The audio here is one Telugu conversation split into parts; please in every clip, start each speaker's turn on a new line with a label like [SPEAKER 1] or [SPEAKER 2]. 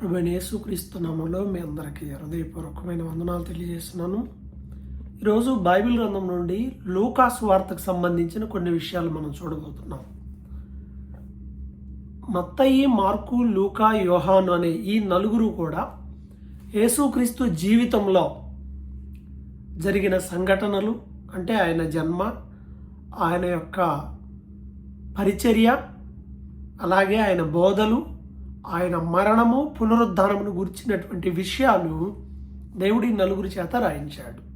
[SPEAKER 1] ప్రభుని యేసుక్రీస్తు నామంలో మీ అందరికీ హృదయపూర్వకమైన వందనాలు తెలియజేస్తున్నాను. ఈరోజు బైబిల్ గ్రంథం నుండి లూకాస్ వార్తకు సంబంధించిన కొన్ని విషయాలు మనం చూడబోతున్నాం. మత్తయి మార్కు లూకా యోహాను అనే ఈ నలుగురు కూడా యేసుక్రీస్తు జీవితంలో జరిగిన సంఘటనలు అంటే ఆయన జన్మ ఆయన యొక్క పరిచర్య అలాగే ఆయన బోధలు ఆయన మరణము పునరుద్ధానమును గురించినటువంటి విషయాలు దేవుడి నలుగురి చేత రాయించాడు.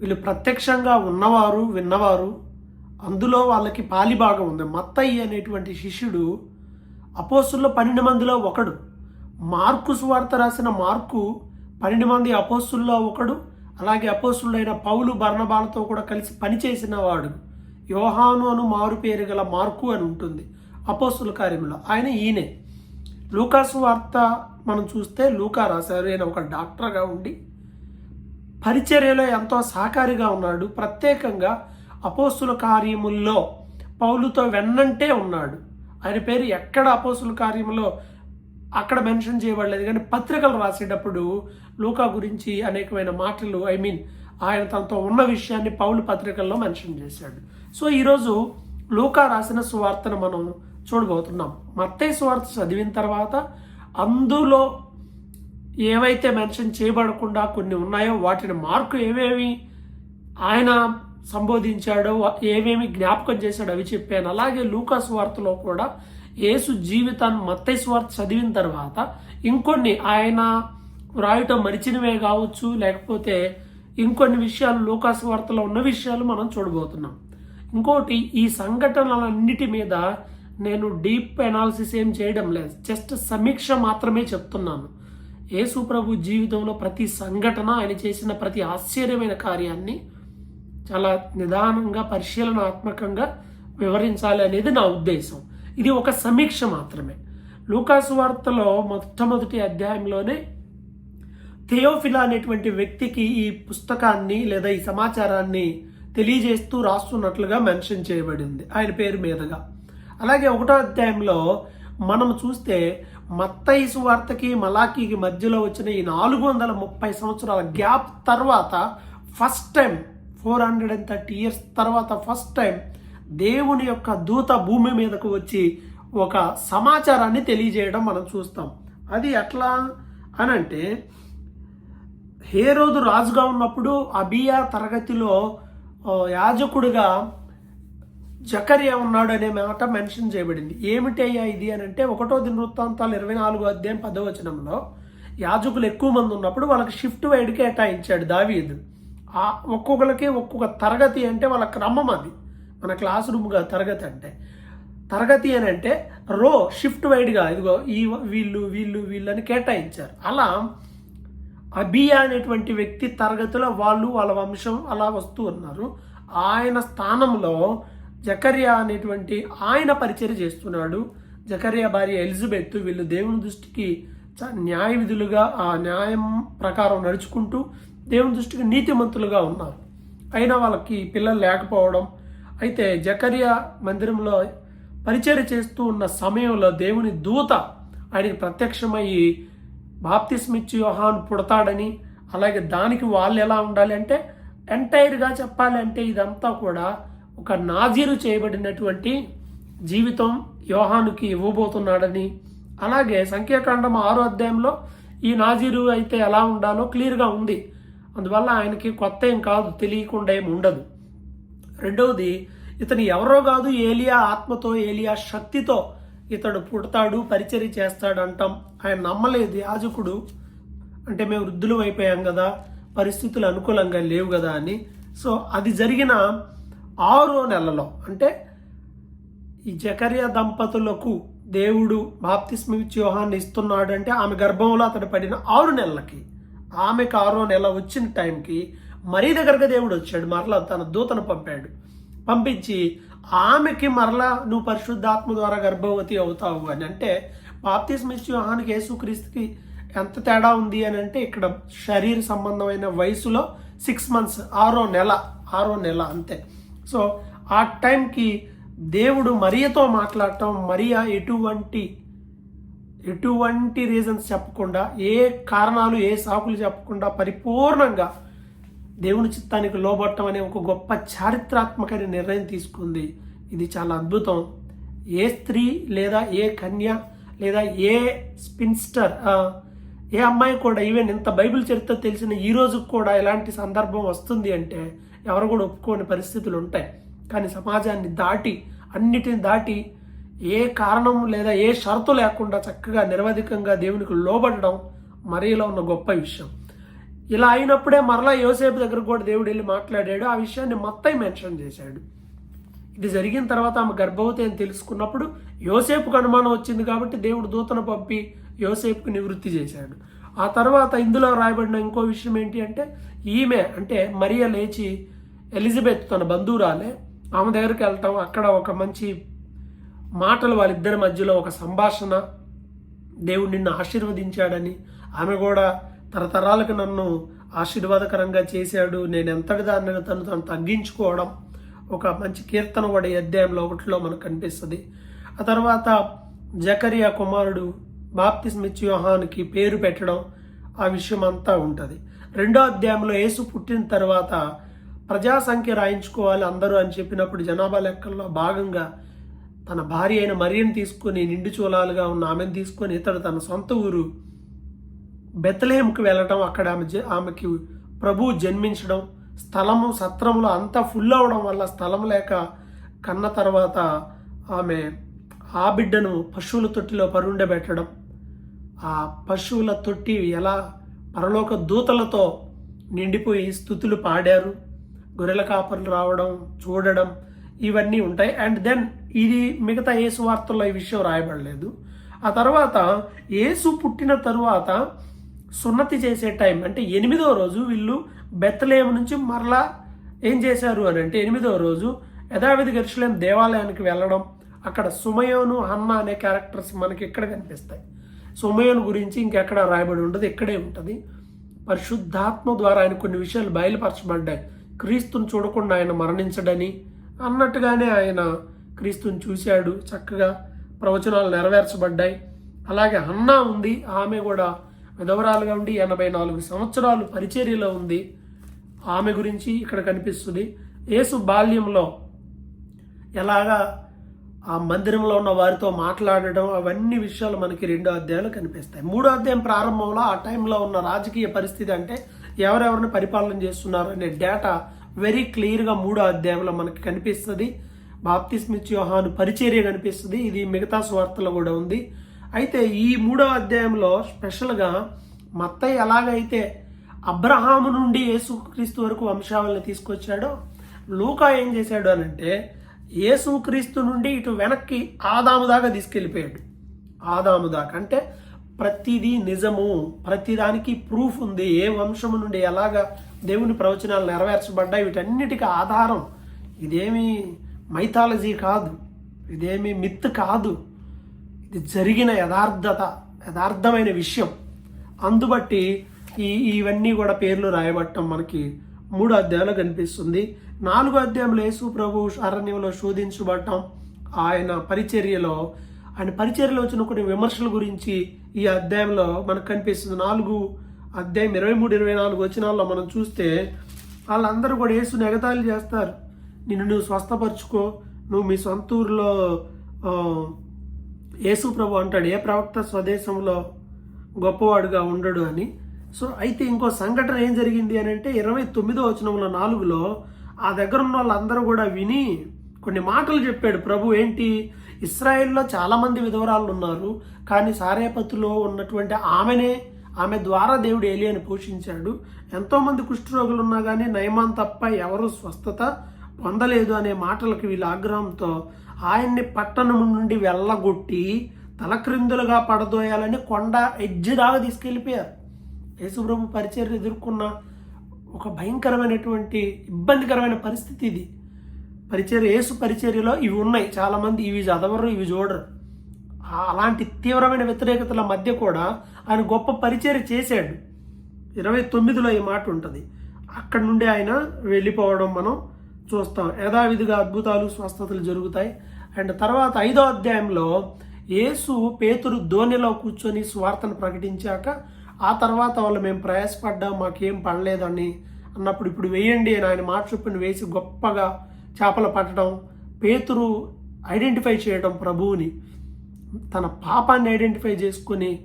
[SPEAKER 1] వీళ్ళు ప్రత్యక్షంగా ఉన్నవారు విన్నవారు అందులో వాళ్ళకి పాలిభాగం ఉంది. మత్తయ్య అనేటువంటి శిష్యుడు అపోస్తుల్లో పన్నెండు మందిలో ఒకడు. మార్కు సువార్త రాసిన మార్కు పన్నెండు మంది అపోస్తుల్లో ఒకడు. అలాగే అపోస్తులైన పౌలు బర్ణబాలతో కూడా కలిసి పనిచేసిన వాడు. యోహాను అను మారు పేరు గల మార్కు అని ఉంటుంది. అపోస్తుల కార్యంలో ఆయన ఈయనే. లూకాసు వార్త మనం చూస్తే లూకా రాశారు. ఆయన ఒక డాక్టర్గా ఉండి పరిచర్యలో ఎంతో సహకారిగా ఉన్నాడు. ప్రత్యేకంగా అపోస్తుల కార్యముల్లో పౌలుతో వెన్నంటే ఉన్నాడు. ఆయన పేరు ఎక్కడ అపోస్తుల కార్యములో అక్కడ మెన్షన్ చేయబడలేదు. కానీ పత్రికలు రాసేటప్పుడు లూకా గురించి అనేకమైన మాటలు ఐ మీన్ ఆయన తనతో ఉన్న విషయాన్ని పౌలు పత్రికల్లో మెన్షన్ చేశాడు. సో ఈరోజు లూకా రాసిన సువార్తను మనం చూడబోతున్నాం. మత్తయ్య స్వార్థ చదివిన తర్వాత అందులో ఏవైతే మెన్షన్ చేయబడకుండా కొన్ని ఉన్నాయో వాటిని మార్కు ఏమేమి ఆయన సంబోధించాడో ఏమేమి జ్ఞాపకం చేశాడో అవి చెప్పాను. అలాగే లూకాస్ వార్తలో కూడా యేసు జీవితాన్ని మత్తయ్య స్వార్థ చదివిన తర్వాత ఇంకొన్ని ఆయన వ్రాయటం మరిచినవే కావచ్చు లేకపోతే ఇంకొన్ని విషయాలు లూకాస్ వార్తలో ఉన్న విషయాలు మనం చూడబోతున్నాం. ఇంకోటి ఈ సంఘటనలన్నిటి మీద నేను డీప్ అనాలిసిస్ ఏం చేయడం లేదు. జస్ట్ సమీక్ష మాత్రమే చెప్తున్నాను. యేసుప్రభు జీవితంలో ప్రతి సంఘటన ఆయన చేసిన ప్రతి ఆశ్చర్యమైన కార్యాన్ని చాలా నిదానంగా పరిశీలనాత్మకంగా వివరించాలి అనేది నా ఉద్దేశం. ఇది ఒక సమీక్ష మాత్రమే. లూకాసు వార్తలో మొట్టమొదటి అధ్యాయంలోనే థియోఫిలా అనేటువంటి వ్యక్తికి ఈ పుస్తకాన్ని లేదా ఈ సమాచారాన్ని తెలియజేస్తూ రాస్తున్నట్లుగా మెన్షన్ చేయబడింది. ఆయన పేరు మీదుగా. అలాగే ఒకటో అధ్యాయంలో మనం చూస్తే మత్తయి సువార్తకి మలాఖీకి మధ్యలో వచ్చిన ఈ నాలుగు వందల ముప్పై సంవత్సరాల గ్యాప్ తర్వాత first time four hundred and thirty years తర్వాత ఫస్ట్ టైం దేవుని యొక్క దూత భూమి మీదకు వచ్చి ఒక సమాచారాన్ని తెలియజేయడం మనం చూస్తాం. అది ఎట్లా అని అంటే హేరోదు రాజుగా ఉన్నప్పుడు అబియా తరగతిలో యాజకుడిగా జకరియా ఉన్నాడు అనే మాట మెన్షన్ చేయబడింది. ఏమిటయ్యా ఇది అని అంటే ఒకటో దిన వృత్తాంతాలు ఇరవై నాలుగో అధ్యాయం పదవచనంలో యాజకులు ఎక్కువ మంది ఉన్నప్పుడు వాళ్ళకి షిఫ్ట్ వైడ్ కేటాయించాడు దావీదు. ఆ ఒక్కొక్కరికి ఒక్కొక్క తరగతి అంటే వాళ్ళ క్రమం అది. మన క్లాస్ రూమ్గా తరగతి అంటే. తరగతి అని అంటే రో షిఫ్ట్ వైడ్గా ఇదిగో ఈ వీళ్ళు వీళ్ళు వీళ్ళు అని కేటాయించారు. అలా అబియా అనేటువంటి వ్యక్తి తరగతిలో వాళ్ళు వాళ్ళ వంశం అలా వస్తూ ఉన్నారు. ఆయన స్థానంలో జకర్యా అనేటువంటి ఆయన పరిచయం చేస్తున్నాడు. జకర్యా భార్య ఎలిజబెత్ వీళ్ళు దేవుని దృష్టికి న్యాయ విధులుగా ఆ న్యాయం ప్రకారం నడుచుకుంటూ దేవుని దృష్టికి నీతిమంతులుగా ఉన్నారు. అయినా వాళ్ళకి పిల్లలు లేకపోవడం అయితే జకర్యా మందిరంలో పరిచయం చేస్తూ ఉన్న సమయంలో దేవుని దూత ఆయనకి ప్రత్యక్షమయ్యి బాప్తిస్మిచ్చి యోహాన్ పుడతాడని అలాగే దానికి వాళ్ళు ఎలా ఉండాలి అంటే ఎంటైర్గా చెప్పాలి అంటే ఇదంతా కూడా ఒక నాజీరు చేయబడినటువంటి జీవితం యోహానుకి ఇవ్వబోతున్నాడని. అలాగే సంఖ్యాకాండం ఆరో అధ్యాయంలో ఈ నాజీరు అయితే ఎలా ఉండాలో క్లియర్గా ఉంది. అందువల్ల ఆయనకి కొత్త ఏం కాదు తెలియకుండా ఏం ఉండదు. రెండవది ఇతను ఎవరో కాదు ఏలియా ఆత్మతో ఏలియా శక్తితో ఇతడు పుడతాడు పరిచర్య చేస్తాడు అంటాం ఆయన నమ్మలేదు యాజకుడు. అంటే మేము వృద్ధులు అయిపోయాం కదా పరిస్థితులు అనుకూలంగా లేవు కదా అని. సో అది జరిగిన ఆరో నెలలో అంటే ఈ జకర్య దంపతులకు దేవుడు బాప్తిస్మిచ్ యోహాన్ని ఇస్తున్నాడు అంటే ఆమె గర్భంలో అతడు పడిన ఆరు నెలలకి ఆమెకు ఆరో నెల వచ్చిన టైంకి మరీ దగ్గరగా దేవుడు వచ్చాడు మరలా తన దూతను పంపాడు. పంపించి ఆమెకి మరలా నువ్వు పరిశుద్ధాత్మ ద్వారా గర్భవతి అవుతావు అని అంటే బాప్తిస్మిచ్ యోహానికి యేసుక్రీస్తుకి ఎంత తేడా ఉంది అని అంటే ఇక్కడ శరీర సంబంధమైన వయసులో సిక్స్ మంత్స్ ఆరో నెల ఆరో నెల అంతే. సో ఆ టైంకి దేవుడు మరియతో మాట్లాడటం మరియా ఎటువంటి ఎటువంటి రీజన్స్ చెప్పకుండా ఏ కారణాలు ఏ సాకులు చెప్పకుండా పరిపూర్ణంగా దేవుని చిత్తానికి లోబట్టం అనే ఒక గొప్ప చారిత్రాత్మకమైన నిర్ణయం తీసుకుంది. ఇది చాలా అద్భుతం. ఏ స్త్రీ లేదా ఏ కన్య లేదా ఏ స్పిన్స్టర్ ఏ అమ్మాయి కూడా ఈవెన్ ఇంత బైబిల్ చరిత్ర తెలిసిన ఈ రోజు కూడా ఇలాంటి సందర్భం వస్తుంది అంటే ఎవరు కూడా ఒప్పుకోని పరిస్థితులు ఉంటాయి. కానీ సమాజాన్ని దాటి అన్నిటిని దాటి ఏ కారణం లేదా ఏ షరతు లేకుండా చక్కగా నిరవధికంగా దేవునికి లోబడడం మరీలో ఉన్న గొప్ప విషయం. ఇలా అయినప్పుడే మరలా యోసేపు దగ్గర కూడా దేవుడు వెళ్ళి మాట్లాడాడు. ఆ విషయాన్ని మొత్తం మెన్షన్ చేశాడు. ఇది జరిగిన తర్వాత ఆమె గర్భవతి అని తెలుసుకున్నప్పుడు యోసేపుకు అనుమానం వచ్చింది కాబట్టి దేవుడు దూతను పంపి యోసేపుకు నివృత్తి చేశాడు. ఆ తర్వాత ఇందులో రాయబడిన ఇంకో విషయం ఏంటి అంటే ఈమె అంటే మరియ లేచి ఎలిజబెత్ తన బంధువురాలే. ఆమె దగ్గరికి వెళ్ళటం అక్కడ ఒక మంచి మాటలు వాళ్ళిద్దరి మధ్యలో ఒక సంభాషణ. దేవుడు నిన్ను ఆశీర్వదించాడని ఆమె కూడా తరతరాలకు నన్ను ఆశీర్వాదకరంగా చేశాడు. నేను ఎంతగా నేను తను తను తగ్గించుకోవడం ఒక మంచి కీర్తన కూడా అధ్యాయంలో ఒకటిలో మనకు కనిపిస్తుంది. ఆ తర్వాత జకరియా కుమారుడు బాప్తిస్మిచ్ యోహానికి పేరు పెట్టడం ఆ విషయం అంతా ఉంటుంది. రెండో అధ్యాయంలో యేసు పుట్టిన తర్వాత ప్రజా సంఖ్య రాయించుకోవాలి అందరూ అని చెప్పినప్పుడు జనాభా లెక్కల్లో భాగంగా తన భార్య అయిన మరియను తీసుకొని నిండు చూలాలుగా ఉన్న ఆమెను తీసుకొని ఇతడు తన సొంత ఊరు బెత్తలేంకి వెళ్ళటం అక్కడ ఆమె ఆమెకి ప్రభువు జన్మించడం స్థలము సత్రంలో అంతా ఫుల్ అవడం వల్ల స్థలం లేక కన్న తర్వాత ఆమె ఆ బిడ్డను పశువుల తొట్టిలో పరుండబెట్టడం. ఆ పశువుల తొట్టి ఎలా పరలోక దూతలతో నిండిపోయి స్థుతులు పాడారు. గొర్రెల కాపర్లు రావడం చూడడం ఇవన్నీ ఉంటాయి. అండ్ దెన్ ఇది మిగతా యేసు వార్తల్లో ఈ విషయం రాయబడలేదు. ఆ తర్వాత యేసు పుట్టిన తరువాత సున్నతి చేసే టైం అంటే ఎనిమిదో రోజు వీళ్ళు బెత్తలేము నుంచి మరలా ఏం చేశారు అని అంటే ఎనిమిదో రోజు యథావిధి గర్షులేం దేవాలయానికి వెళ్ళడం. అక్కడ సుమయోను అన్న అనే క్యారెక్టర్స్ మనకి ఇక్కడ కనిపిస్తాయి? సుమయోను గురించి ఇంకెక్కడ రాయబడి ఉండదు ఇక్కడే ఉంటుంది. పరిశుద్ధాత్మ ద్వారా ఆయన కొన్ని విషయాలు బయలుపరచబడ్డాయి. క్రీస్తుని చూడకుండా ఆయన మరణించడని అన్నట్టుగానే ఆయన క్రీస్తుని చూశాడు. చక్కగా ప్రవచనాలు నెరవేర్చబడ్డాయి. అలాగే అన్నా ఉంది ఆమె కూడా విధవరాలుగా ఉండి ఎనభై నాలుగు సంవత్సరాలు పరిచర్యలో ఉంది. ఆమె గురించి ఇక్కడ కనిపిస్తుంది. యేసు బాల్యంలో ఎలాగా ఆ మందిరంలో ఉన్న వారితో మాట్లాడడం అవన్నీ విషయాలు మనకి రెండో అధ్యాయంలో కనిపిస్తాయి. మూడో అధ్యాయం ప్రారంభంలో ఆ టైంలో ఉన్న రాజకీయ పరిస్థితి అంటే ఎవరెవరిని పరిపాలన చేస్తున్నారు అనే డేటా వెరీ క్లియర్గా మూడో అధ్యాయంలో మనకి కనిపిస్తుంది. బాప్తిస్మిత్ యోహాను పరిచర్య కనిపిస్తుంది. ఇది మిగతా స్వార్థలో కూడా ఉంది. అయితే ఈ మూడో అధ్యాయంలో స్పెషల్గా మత్తయ్య ఎలాగైతే అబ్రహాము నుండి యేసుక్రీస్తు వరకు వంశావళిని తీసుకొచ్చాడో లూకా ఏం చేశాడు అని అంటే యేసుక్రీస్తు నుండి ఇటు వెనక్కి ఆదాము దాకా తీసుకెళ్ళిపోయాడు. ఆదాము దాకా. అంటే ప్రతిదీ నిజము ప్రతిదానికి ప్రూఫ్ ఉంది. ఏ వంశము నుండి ఎలాగా దేవుని ప్రవచనాలు నెరవేర్చబడ్డాయి వీటన్నిటికీ ఆధారం. ఇదేమి మైథాలజీ కాదు. ఇదేమి మిత్ కాదు. ఇది జరిగిన యథార్థత యథార్థమైన విషయం. అందుబట్టి ఈ ఇవన్నీ కూడా పేర్లు రాయబట్టం మనకి మూడు అధ్యాయంలో కనిపిస్తుంది. నాలుగో అధ్యాయంలో యేసు ప్రభు అరణ్యంలో శోధించబడటం ఆయన పరిచర్యలో ఆయన పరిచర్లో వచ్చిన కొన్ని విమర్శల గురించి ఈ అధ్యాయంలో మనకు కనిపిస్తుంది. నాలుగు అధ్యాయం ఇరవై మూడు ఇరవై నాలుగు వచనాల్లో మనం చూస్తే వాళ్ళందరూ కూడా యేసుని ఎగతాళి చేస్తారు. నిన్ను నువ్వు స్వస్థపరచుకో. నువ్వు మీ సొంత ఊరిలో యేసు ప్రభు అంటాడు. ఏ ప్రవక్త స్వదేశంలో గొప్పవాడుగా ఉండడు అని. సో అయితే ఇంకో సంఘటన ఏం జరిగింది అని అంటే ఇరవై తొమ్మిదో వచనంలో నాలుగులో ఆ దగ్గర ఉన్న వాళ్ళందరూ కూడా విని కొన్ని మాటలు చెప్పాడు. ప్రభు ఏంటి? ఇస్రాయిల్లో చాలామంది విధవరాలు ఉన్నారు కానీ సారేపతిలో ఉన్నటువంటి ఆమెనే ఆమె ద్వారా దేవుడు ఏలియాని పోషించాడు. ఎంతోమంది కుష్ఠరోగులు ఉన్నా కానీ నయమాన్ తప్ప ఎవరు స్వస్థత పొందలేదు అనే మాటలకు వీళ్ళ ఆగ్రహంతో ఆయన్ని పట్టణం నుండి వెళ్ళగొట్టి తలక్రిందులుగా పడదోయాలని కొండ ఎడ్జి దాకా తీసుకెళ్ళిపోయారు. యేసుప్రభు పరిచయం ఎదుర్కొన్న ఒక భయంకరమైనటువంటి ఇబ్బందికరమైన పరిస్థితి ఇది. పరిచర్య యేసు పరిచర్యలో ఇవి ఉన్నాయి. చాలామంది ఇవి చదవరు ఇవి చూడరు. అలాంటి తీవ్రమైన వ్యతిరేకతల మధ్య కూడా ఆయన గొప్ప పరిచర్య చేశాడు. ఇరవై తొమ్మిదిలో ఈ మాట ఉంటుంది. అక్కడ నుండి ఆయన వెళ్ళిపోవడం మనం చూస్తాం. యథావిధిగా అద్భుతాలు స్వస్థతలు జరుగుతాయి. అండ్ తర్వాత ఐదో అధ్యాయంలో యేసు పేతురు ధోనిలో కూర్చొని స్వార్థను ప్రకటించాక ఆ తర్వాత వాళ్ళు మేము ప్రయాసపడ్డాం మాకేం పడలేదని అన్నప్పుడు ఇప్పుడు వేయండి అని ఆయన మాట చొప్పున వేసి గొప్పగా చేపలు పట్టడం పేతురు ఐడెంటిఫై చేయడం ప్రభువుని తన పాపాన్ని ఐడెంటిఫై చేసుకుని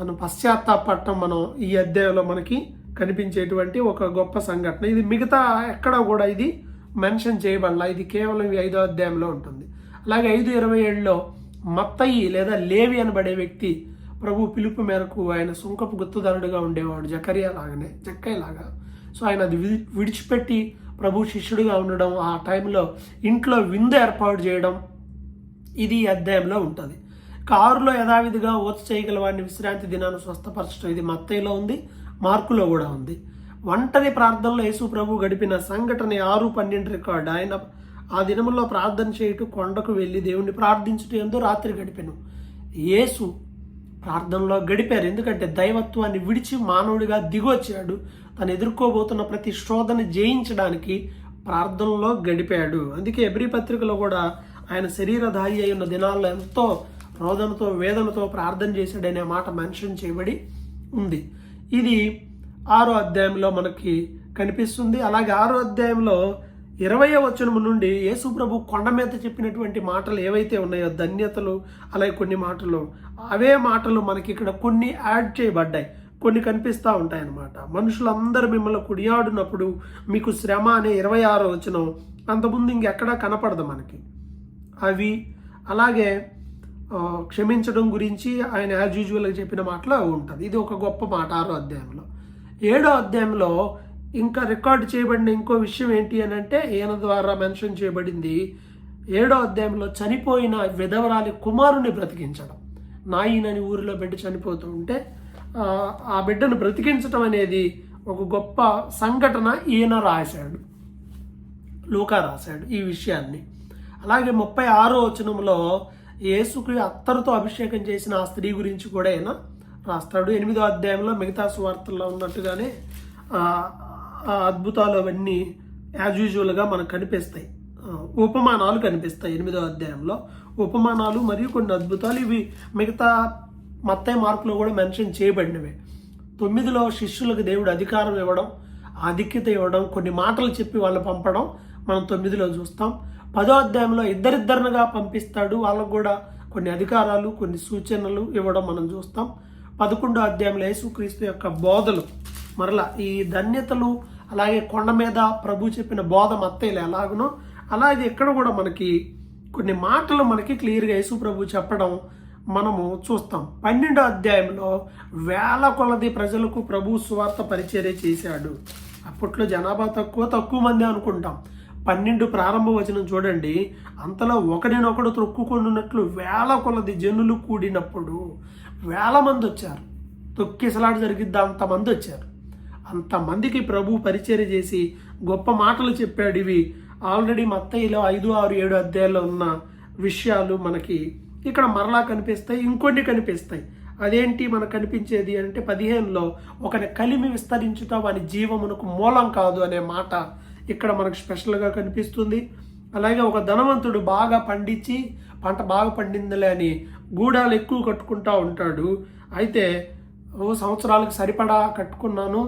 [SPEAKER 1] తను పశ్చాత్తాపడటం మనం ఈ అధ్యాయంలో మనకి కనిపించేటువంటి ఒక గొప్ప సంఘటన. ఇది మిగతా ఎక్కడ కూడా ఇది మెన్షన్ చేయబడాల. ఇది కేవలం ఈ ఐదో అధ్యాయంలో ఉంటుంది. అలాగే ఐదు ఇరవై ఏడులో మత్తయి లేదా లేవి అనబడే వ్యక్తి ప్రభు పిలుపు మేరకు ఆయన సుంకపు గుర్తుదారుడుగా ఉండేవాడు. జకరియా లాగానే జక్కయ్యలాగా సో ఆయన అది విడి- విడిచిపెట్టి ప్రభు శిష్యుడిగా ఉండడం ఆ టైంలో ఇంట్లో విందు ఏర్పాటు చేయడం ఇది అధ్యాయంలో ఉంటుంది. కారులో యథావిధిగా ఓత చేయగల వాడిని విశ్రాంతి దినాన్ని స్వస్థపరచడం ఇది మత్తయ్యలో ఉంది మార్కులో కూడా ఉంది. ఒంటరి ప్రార్థనలో యేసు ప్రభు గడిపిన సంఘటన ఆరు పన్నెండు రికార్డు. ఆయన ఆ దినములో ప్రార్థన చేయుట కొండకు వెళ్ళి దేవుణ్ణి ప్రార్థించుటూ ఎందు రాత్రి గడిపాను. యేసు ప్రార్థనలో గడిపారు. ఎందుకంటే దైవత్వాన్ని విడిచి మానవుడిగా దిగొచ్చాడు. తను ఎదుర్కోబోతున్న ప్రతి శోధన జయించడానికి ప్రార్థనలో గడిపాడు. అందుకే ఎబ్రి పత్రికలో కూడా ఆయన శరీరధారి అయి ఉన్న దినాల్లో ఎంతో రోదనతో వేదనతో ప్రార్థన చేశాడనే మాట మెన్షన్ చేయబడి ఉంది. ఇది ఆరో అధ్యాయంలో మనకి కనిపిస్తుంది. అలాగే ఆరో అధ్యాయంలో ఇరవై వచనము నుండి యేసుప్రభు కొండ మీద చెప్పినటువంటి మాటలు ఏవైతే ఉన్నాయో ధన్యతలు అలాగే కొన్ని మాటలు. అవే మాటలు మనకి ఇక్కడ కొన్ని యాడ్ చేయబడ్డాయి. కొన్ని కనిపిస్తూ ఉంటాయన్నమాట. మనుషులందరూ మిమ్మల్ని కుడియాడినప్పుడు మీకు శ్రమ అనే ఇరవై ఆరో వచనం అంతకుముందు ఇంకెక్కడా కనపడదు మనకి. అవి అలాగే క్షమించడం గురించి ఆయన యాజ్ యూజువల్గా చెప్పిన మాటలో ఉంటుంది. ఇది ఒక గొప్ప మాట ఆరో అధ్యాయంలో. ఏడో అధ్యాయంలో ఇంకా రికార్డ్ చేయబడిన ఇంకో విషయం ఏంటి అని అంటే ఈయన ద్వారా మెన్షన్ చేయబడింది ఏడో అధ్యాయంలో చనిపోయిన విధవరాలి కుమారుని బ్రతికించడం. నాయనని ఊరిలో బిడ్డ చనిపోతూ ఉంటే ఆ, బిడ్డను బ్రతికించటం అనేది ఒక గొప్ప సంఘటన ఈయన రాశాడు. లూకా రాశాడు ఈ విషయాన్ని. అలాగే ముప్పై ఆరో వచనంలో యేసుకు అత్తరుతో అభిషేకం చేసిన ఆ స్త్రీ గురించి కూడా ఆయన రాస్తాడు. ఎనిమిదో అధ్యాయంలో మిగతా సువార్తల్లో ఉన్నట్టుగానే ఆ, అద్భుతాలు అవన్నీ యాజ్ యూజువల్గా మనకు కనిపిస్తాయి. ఉపమానాలు కనిపిస్తాయి ఎనిమిదో అధ్యాయంలో. ఉపమానాలు మరియు కొన్ని అద్భుతాలు. ఇవి మిగతా మత్తయి మార్కులు కూడా మెన్షన్ చేయబడినవే. తొమ్మిదిలో శిష్యులకు దేవుడు అధికారం ఇవ్వడం ఆధిక్యత ఇవ్వడం కొన్ని మాటలు చెప్పి వాళ్ళు పంపడం మనం తొమ్మిదిలో చూస్తాం. పదో అధ్యాయంలో ఇద్దరిద్దరినిగా పంపిస్తాడు. వాళ్ళకు కూడా కొన్ని అధికారాలు కొన్ని సూచనలు ఇవ్వడం మనం చూస్తాం. పదకొండో అధ్యాయంలో యేసుక్రీస్తు యొక్క బోధలు. మరలా ఈ ధన్యతలు అలాగే కొండ మీద ప్రభు చెప్పిన బోధ మత్తయిలు ఎలాగునో అలాగే ఇక్కడ కూడా మనకి కొన్ని మాటలు మనకి క్లియర్గా యేసు ప్రభు చెప్పడం మనము చూస్తాం. పన్నెండో అధ్యాయంలో వేల కొలది ప్రజలకు ప్రభు సువార్త పరిచర్య చేశాడు. అప్పట్లో జనాభా తక్కువ తక్కువ మంది అనుకుంటాం. పన్నెండు ప్రారంభ వచనం చూడండి. అంతలో ఒకడినొకడు త్రొక్కుకొనున్నట్లు వేల కొలది జనులు కూడినప్పుడు వేల మంది వచ్చారు. తొక్కిసలాట జరిగిద్దా? అంతమంది వచ్చారు. అంతమందికి ప్రభు పరిచర్య చేసి గొప్ప మాటలు చెప్పాడు ఇవి. ఆల్రెడీ మత్తయిలో ఐదు ఆరు ఏడు అధ్యాయాల్లో ఉన్న విషయాలు మనకి ఇక్కడ మరలా కనిపిస్తాయి ఇంకొన్ని కనిపిస్తాయి. అదేంటి మనకు కనిపించేది అంటే పదిహేనులో ఒకని కలిమి విస్తరించుట వాని జీవమునకు మూలం కాదు అనే మాట ఇక్కడ మనకు స్పెషల్గా కనిపిస్తుంది. అలాగే ఒక ధనవంతుడు బాగా పండించి పంట బాగా పండిందిలే అని గూడాలు ఎక్కువ కట్టుకుంటా ఉంటాడు. అయితే ఓ సంవత్సరాలకు సరిపడా కట్టుకున్నాను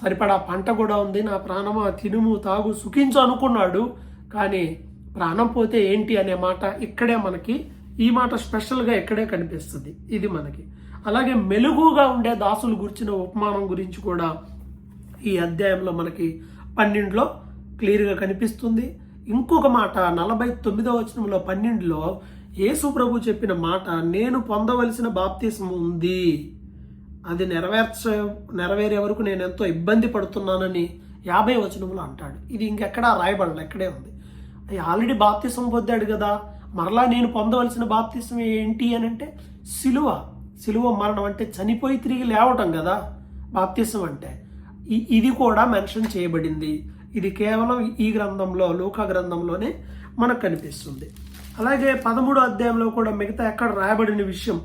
[SPEAKER 1] సరిపడా పంట కూడా ఉంది నా ప్రాణము తినుము తాగు సుఖించు అనుకున్నాడు. కానీ ప్రాణం పోతే ఏంటి అనే మాట ఇక్కడే మనకి ఈ మాట స్పెషల్గా ఇక్కడే కనిపిస్తుంది. ఇది మనకి. అలాగే మెలుగుగా ఉండే దాసులు గురించిన ఉపమానం గురించి కూడా ఈ అధ్యాయంలో మనకి పన్నెండులో క్లియర్గా కనిపిస్తుంది. ఇంకొక మాట నలభై తొమ్మిదవ వచనంలో పన్నెండులో యేసు ప్రభు చెప్పిన మాట నేను పొందవలసిన బాప్తీసం ఉంది. అది నెరవేర్చ నెరవేరే వరకు నేను ఎంతో ఇబ్బంది పడుతున్నానని యాభై వచనంలో అంటాడు. ఇది ఇంకెక్కడా రాయబడలేదు ఇక్కడే ఉంది. అయ్యి ఆల్రెడీ బాప్తీసం పొందాడు కదా. మరలా నేను పొందవలసిన బాప్తిసం ఏంటి అని అంటే సిలువ సిలువ మరణం అంటే చనిపోయి తిరిగి లేవటం కదా బాప్తిసం అంటే. ఇది కూడా మెన్షన్ చేయబడింది. ఇది కేవలం ఈ గ్రంథంలో లూకా గ్రంథంలోనే మనకు కనిపిస్తుంది. అలాగే పదమూడు అధ్యాయంలో కూడా మిగతా ఎక్కడ రాయబడిన విషయం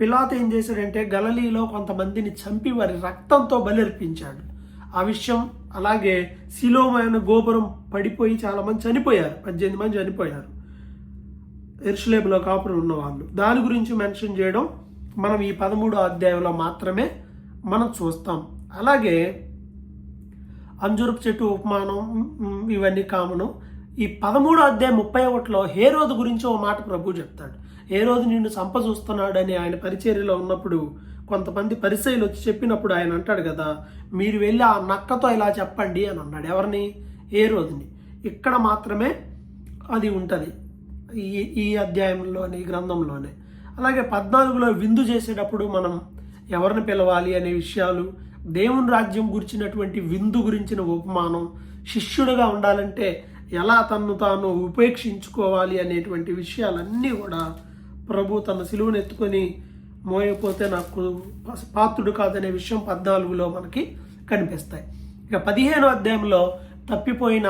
[SPEAKER 1] పిలాత్ ఏం చేశాడంటే గలలీలో కొంతమందిని చంపి వారి రక్తంతో బలర్పించాడు. ఆ విషయం అలాగే శిలోమైన గోపురం పడిపోయి చాలా మంది చనిపోయారు పద్దెనిమిది మంది చనిపోయారు. ఎరుషులేములో కాపురం ఉన్నవాళ్ళు. దాని గురించి మెన్షన్ చేయడం మనం ఈ పదమూడో అధ్యాయంలో మాత్రమే మనం చూస్తాం. అలాగే అంజురపు చెట్టు ఉపమానం ఇవన్నీ కామను. ఈ పదమూడో అధ్యాయం ముప్పై ఒకటిలో హేరోదు గురించి ఓ మాట ప్రభు చెప్తాడు. హేరోదు నిన్ను సంప చూస్తున్నాడని ఆయన పరిచర్యలో ఉన్నప్పుడు కొంతమంది పరిచయలు వచ్చి చెప్పినప్పుడు ఆయన అంటాడు కదా మీరు వెళ్ళి ఆ నక్కతో ఇలా చెప్పండి అని అన్నాడు. ఎవరిని? ఏ రోజుని ఇక్కడ మాత్రమే అది ఉంటుంది. ఈ ఈ అధ్యాయంలోనే ఈ గ్రంథంలోనే. అలాగే పద్నాలుగులో విందు చేసేటప్పుడు మనం ఎవరిని పిలవాలి అనే విషయాలు దేవుని రాజ్యం గురించినటువంటి విందు గురించిన ఉపమానం శిష్యుడిగా ఉండాలంటే ఎలా తన్ను తాను ఉపేక్షించుకోవాలి అనేటువంటి విషయాలన్నీ కూడా ప్రభు తన సిలువను ఎత్తుకొని మోయపోతే నాకు పాత్రుడు కాదనే విషయం పద్నాలుగులో మనకి కనిపిస్తాయి. ఇక పదిహేనో అధ్యాయంలో తప్పిపోయిన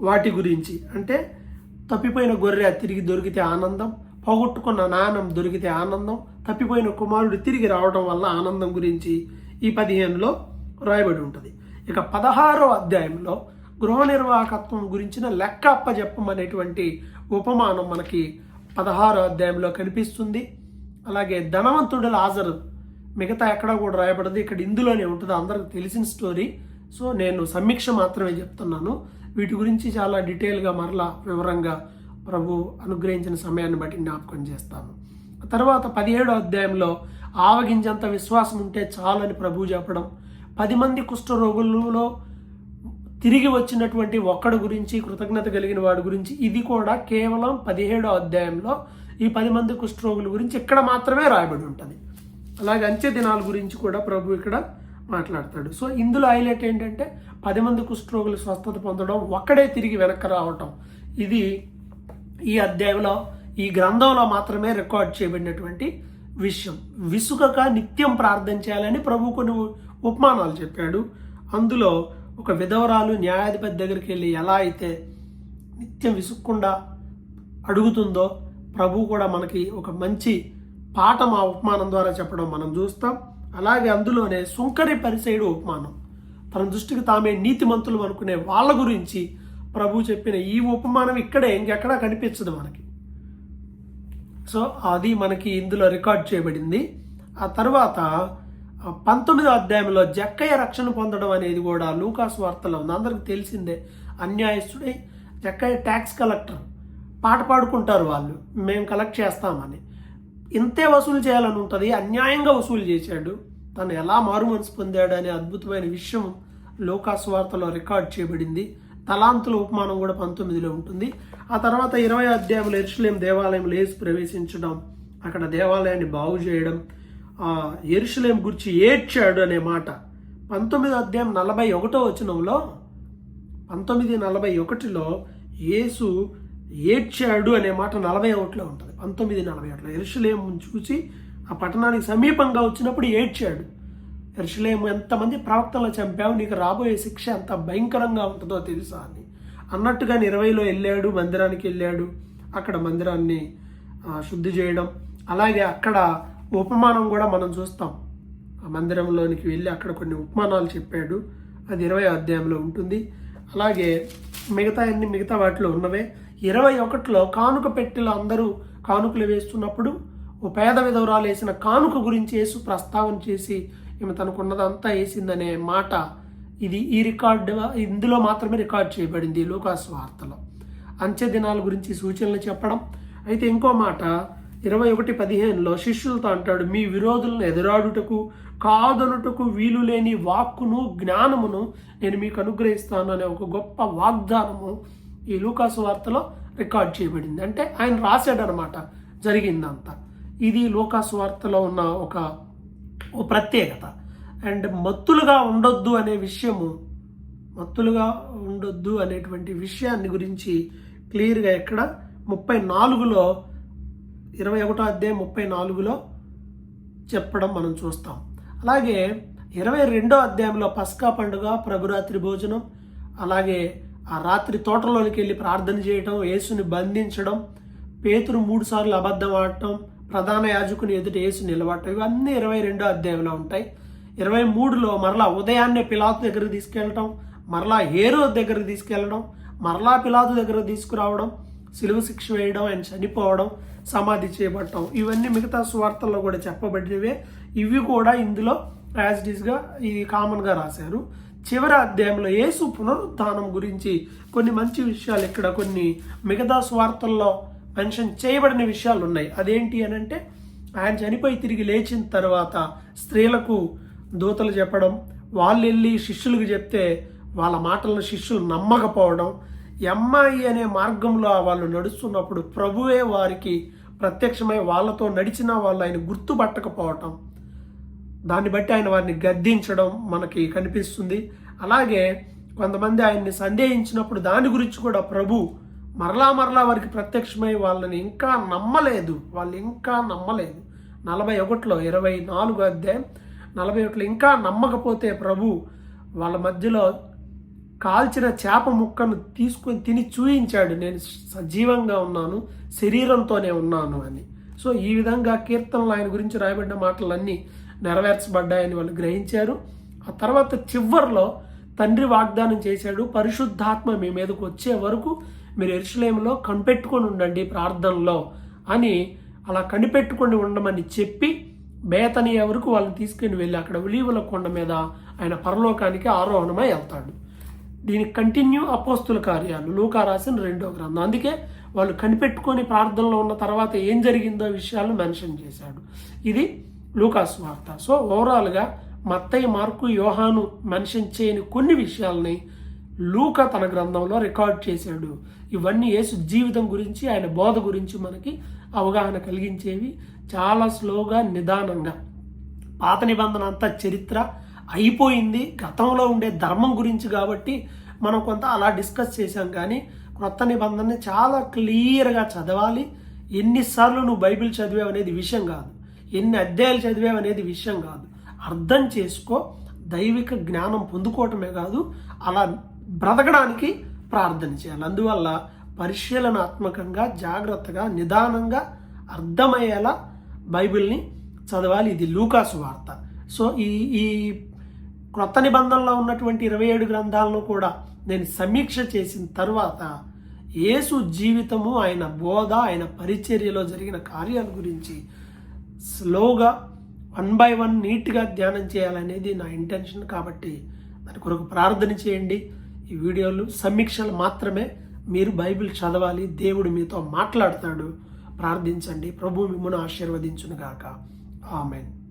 [SPEAKER 1] వాటి గురించి అంటే తప్పిపోయిన గొర్రె తిరిగి దొరికితే ఆనందం పోగొట్టుకున్న నాణం దొరికితే ఆనందం తప్పిపోయిన కుమారుడు తిరిగి రావడం వల్ల ఆనందం గురించి ఈ పదిహేనులో రాయబడి ఉంటుంది. ఇక పదహారో అధ్యాయంలో గృహ నిర్వాహకత్వం గురించిన లెక్క అప్పజెప్పమనేటువంటి ఉపమానం మనకి పదహారో అధ్యాయంలో కనిపిస్తుంది. అలాగే ధనవంతుడు లాజరు మిగతా ఎక్కడ కూడా రాయబడదు. ఇక్కడ ఇందులోనే ఉంటుంది. అందరికి తెలిసిన స్టోరీ. సో నేను సమీక్ష మాత్రమే చెప్తున్నాను. వీటి గురించి చాలా డీటెయిల్గా మరలా వివరంగా ప్రభు అనుగ్రహించిన సమయాన్ని బట్టి జ్ఞాపకం చేస్తాను. తర్వాత పదిహేడో అధ్యాయంలో ఆవగించంత విశ్వాసం ఉంటే చాలని ప్రభు చెప్పడం. పది మంది కుష్ఠరోగులలో తిరిగి వచ్చినటువంటి ఒక్కడి గురించి కృతజ్ఞత కలిగిన వాడి గురించి ఇది కూడా కేవలం పదిహేడో అధ్యాయంలో ఈ పది మంది కుష్ఠరోగుల గురించి ఇక్కడ మాత్రమే రాయబడి ఉంటుంది. అలాగే అంత్య దినాల గురించి కూడా ప్రభు ఇక్కడ మాట్లాడతాడు. సో ఇందులో హైలైట్ ఏంటంటే పది మంది కుష్ఠరోగులు స్వస్థత పొందడం ఒక్కడే తిరిగి వెనక్కి రావటం. ఇది ఈ అధ్యాయంలో ఈ గ్రంథంలో మాత్రమే రికార్డ్ చేయబడినటువంటి విషయం. విసుగక నిత్యం ప్రార్థన చేయాలని ప్రభు కొన్ని ఉపమానాలు చెప్పాడు. అందులో ఒక విధవరాలు న్యాయాధిపతి దగ్గరికి వెళ్ళి ఎలా అయితే నిత్యం విసుక్కుండా అడుగుతుందో ప్రభు కూడా మనకి ఒక మంచి పాఠం ఆ ఉపమానం ద్వారా చెప్పడం మనం చూస్తాం. అలాగే అందులోనే సుంకరి పరిసైడు ఉపమానం. తన దృష్టికి తామే నీతిమంతులు అనుకునే వాళ్ళ గురించి ప్రభు చెప్పిన ఈ ఉపమానం ఇక్కడే ఇంకెక్కడా కనిపించదు మనకి. సో అది మనకి ఇందులో రికార్డ్ చేయబడింది. ఆ తర్వాత పంతొమ్మిదో అధ్యాయంలో జక్కయ్య రక్షణ పొందడం అనేది కూడా లూకాస్ వార్తలో ఉంది. అందరికి తెలిసిందే అన్యాయస్తుడై జక్కయ్య ట్యాక్స్ కలెక్టర్. పాట పాడుకుంటారు వాళ్ళు మేము కలెక్ట్ చేస్తామని. ఇంతే వసూలు చేయాలని ఉంటుంది అన్యాయంగా వసూలు చేశాడు. తను ఎలా మారు మనసు పొందాడు అనే అద్భుతమైన విషయం లోకాస్వార్తలో రికార్డ్ చేయబడింది. తలాంతుల ఉపమానం కూడా పంతొమ్మిదిలో ఉంటుంది. ఆ తర్వాత ఇరవై అధ్యాయంలో ఎరుషులేం దేవాలయంలో వేసి ప్రవేశించడం అక్కడ దేవాలయాన్ని బాగు చేయడం ఆ ఎరుషులేం గురించి ఏడ్చాడు అనే మాట. పంతొమ్మిది అధ్యాయం నలభై ఒకటో వచనంలో పంతొమ్మిది నలభై ఒకటిలో యేసు ఏడ్చాడు అనే మాట నలభై ఒకటిలో ఉంటుంది. పంతొమ్మిది నలభై ఒకటిలో. ఎరుషులేం చూసి ఆ పట్టణానికి సమీపంగా వచ్చినప్పుడు ఏడ్చాడు. ఎరుషులేం ఎంతమంది ప్రవక్తలు చంపావు? నీకు రాబోయే శిక్ష ఎంత భయంకరంగా ఉంటుందో తెలుసా? అని. అన్నట్టుగా ఇరవైలో వెళ్ళాడు మందిరానికి వెళ్ళాడు. అక్కడ మందిరాన్ని శుద్ధి చేయడం. అలాగే అక్కడ ఉపమానం కూడా మనం చూస్తాం. ఆ మందిరంలోనికి వెళ్ళి అక్కడ కొన్ని ఉపమానాలు చెప్పాడు. అది ఇరవై అధ్యాయంలో ఉంటుంది. అలాగే మిగతా అన్ని మిగతా వాటిలో ఉన్నవే. ఇరవై ఒకటిలో కానుక పెట్టెలో అందరూ కానుకలు వేస్తున్నప్పుడు ఓ పేద విధవరాలు వేసిన కానుక గురించి యేసు ప్రస్తావన చేసి ఈమె తనకున్నదంతా వేసిందనే మాట. ఇది ఈ రికార్డు ఇందులో మాత్రమే రికార్డ్ చేయబడింది ఈ వార్తలో. అంచె దినాల గురించి సూచనలు చెప్పడం. అయితే ఇంకో మాట ఇరవై ఒకటి పదిహేనులో శిష్యులతో అంటాడు మీ విరోధులను ఎదురాడుటకు కాదనుటకు వీలు లేని వాక్కును జ్ఞానమును నేను మీకు అనుగ్రహిస్తాను అనే ఒక గొప్ప వాగ్దానము ఈ లూకాసు వార్తలో రికార్డ్ చేయబడింది. అంటే ఆయన రాశాడనమాట జరిగిందంతా. ఇది లూకాసు వార్తలో ఉన్న ఒక ప్రత్యేకత. అండ్ మత్తులుగా ఉండొద్దు అనే విషయము మత్తులుగా ఉండొద్దు అనేటువంటి విషయాన్ని గురించి క్లియర్గా ఇక్కడ ముప్పై నాలుగులో ఇరవై ఒకటో అధ్యాయం ముప్పై నాలుగులో చెప్పడం మనం చూస్తాం. అలాగే ఇరవై రెండో అధ్యాయంలో పస్కా పండుగ ప్రభురాత్రి భోజనం అలాగే ఆ రాత్రి తోటలోనికి వెళ్ళి ప్రార్థన చేయటం యేసుని బంధించడం పేతురు మూడు సార్లు అబద్ధం ఆడటం ప్రధాన యాజకుని ఎదుట యేసు నిలబడటం ఇవన్నీ ఇరవై రెండో అధ్యాయంలో ఉంటాయి. ఇరవై మూడులో మరలా ఉదయాన్నే పిలాతు దగ్గర తీసుకెళ్ళటం మరలా హేరో దగ్గర తీసుకెళ్ళడం మరలా పిలాతు దగ్గర తీసుకురావడం సిలువ శిక్ష వేయడం ఆయన చనిపోవడం సమాధి చేయబడటం ఇవన్నీ మిగతా సువార్తల్లో కూడా చెప్పబడినవే. ఇవి కూడా ఇందులో యాజ్ ఇట్ ఈస్గా ఈ కామన్గా రాశారు. చివరి అధ్యాయంలో యేసు పునరుత్థానం గురించి కొన్ని మంచి విషయాలు ఇక్కడ కొన్ని మిగతా స్వార్థల్లో మెన్షన్ చేయబడిన విషయాలు ఉన్నాయి. అదేంటి అని అంటే ఆయన చనిపోయి తిరిగి లేచిన తర్వాత స్త్రీలకు దూతలు చెప్పడం వాళ్ళు వెళ్ళి శిష్యులకు చెప్తే వాళ్ళ మాటలను శిష్యులు నమ్మకపోవడం ఎమ్మాయి అనే మార్గంలో వాళ్ళు నడుస్తున్నప్పుడు ప్రభువే వారికి ప్రత్యక్షమై వాళ్ళతో నడిచిన వాళ్ళు ఆయన గుర్తుపట్టకపోవటం దాన్ని బట్టి ఆయన వారిని గద్దించడం మనకి కనిపిస్తుంది. అలాగే కొంతమంది ఆయన్ని సందేహించినప్పుడు దాని గురించి కూడా ప్రభు మరలా మరలా వారికి ప్రత్యక్షమై వాళ్ళని ఇంకా నమ్మలేదు. వాళ్ళు ఇంకా నమ్మలేదు. నలభై ఒకటిలో ఇరవై నాలుగు అధ్యాయం నలభై ఒకటిలో ఇంకా నమ్మకపోతే ప్రభు వాళ్ళ మధ్యలో కాల్చిన చేప ముక్కను తీసుకొని తిని చూయించాడు. నేను సజీవంగా ఉన్నాను శరీరంతోనే ఉన్నాను అని. సో ఈ విధంగా కీర్తనలు ఆయన గురించి రాయబడిన మాటలన్నీ నెరవేర్చబడ్డాయని వాళ్ళు గ్రహించారు. ఆ తర్వాత చివరిలో తండ్రి వాగ్దానం చేశాడు పరిశుద్ధాత్మ మీ మీదకు వచ్చే వరకు మీరు ఎరుసలేములో కనిపెట్టుకొని ఉండండి ప్రార్థనలో అని అలా కనిపెట్టుకొని ఉండమని చెప్పి బేతని వరకు వాళ్ళని తీసుకుని వెళ్ళి అక్కడ ఉలీవుల కొండ మీద ఆయన పరలోకానికి ఆరోహణమై వెళ్తాడు. దీనికి కంటిన్యూ అపోస్తుల కార్యాలు. లూకా రాసిన రెండో గ్రంథం. అందుకే వాళ్ళు కనిపెట్టుకొని ప్రార్థనలో ఉన్న తర్వాత ఏం జరిగిందో విషయాలు మెన్షన్ చేశాడు. ఇది లూకాస్ వార్త. సో ఓవరాల్గా మత్తయ్య మార్కు యోహాను మెన్షన్ చేయని కొన్ని విషయాల్ని లూక తన గ్రంథంలో రికార్డ్ చేశాడు. ఇవన్నీ యేసు జీవితం గురించి ఆయన బోధ గురించి మనకి అవగాహన కలిగించేవి చాలా స్లోగా నిదానంగా. పాత నిబంధన అంతా చరిత్ర అయిపోయింది. గతంలో ఉండే ధర్మం గురించి కాబట్టి మనం కొంత అలా డిస్కస్ చేశాం. కానీ క్రొత్త నిబంధనని చాలా క్లియర్గా చదవాలి. ఎన్నిసార్లు నువ్వు బైబిల్ చదివావు అనేది విషయం కాదు. ఎన్ని అధ్యాయాలు చదివావు అనేది విషయం కాదు. అర్థం చేసుకో దైవిక జ్ఞానం పొందుకోవటమే కాదు అలా బ్రతకడానికి ప్రార్థన చేయాలి. అందువల్ల పరిశీలనాత్మకంగా జాగ్రత్తగా నిదానంగా అర్థమయ్యేలా బైబిల్ని చదవాలి. ఇది లూకాసు వార్త. సో ఈ ఈ క్రొత్త నిబంధనలో ఉన్నటువంటి ఇరవై ఏడు గ్రంథాలను కూడా నేను సమీక్ష చేసిన తర్వాత యేసు జీవితము ఆయన బోధ ఆయన పరిచర్యలో జరిగిన కార్యాల గురించి స్లోగా వన్ బై వన్ నీట్గా ధ్యానం చేయాలనేది నా ఇంటెన్షన్ కాబట్టి దాని కొరకు ప్రార్థన చేయండి. ఈ వీడియోలు సమీక్షలు మాత్రమే మీరు బైబిల్ చదవాలి దేవుడు మీతో మాట్లాడతాడు. ప్రార్థించండి. ప్రభు మిమ్మల్ని ఆశీర్వదించునుగాక. ఆమెన్.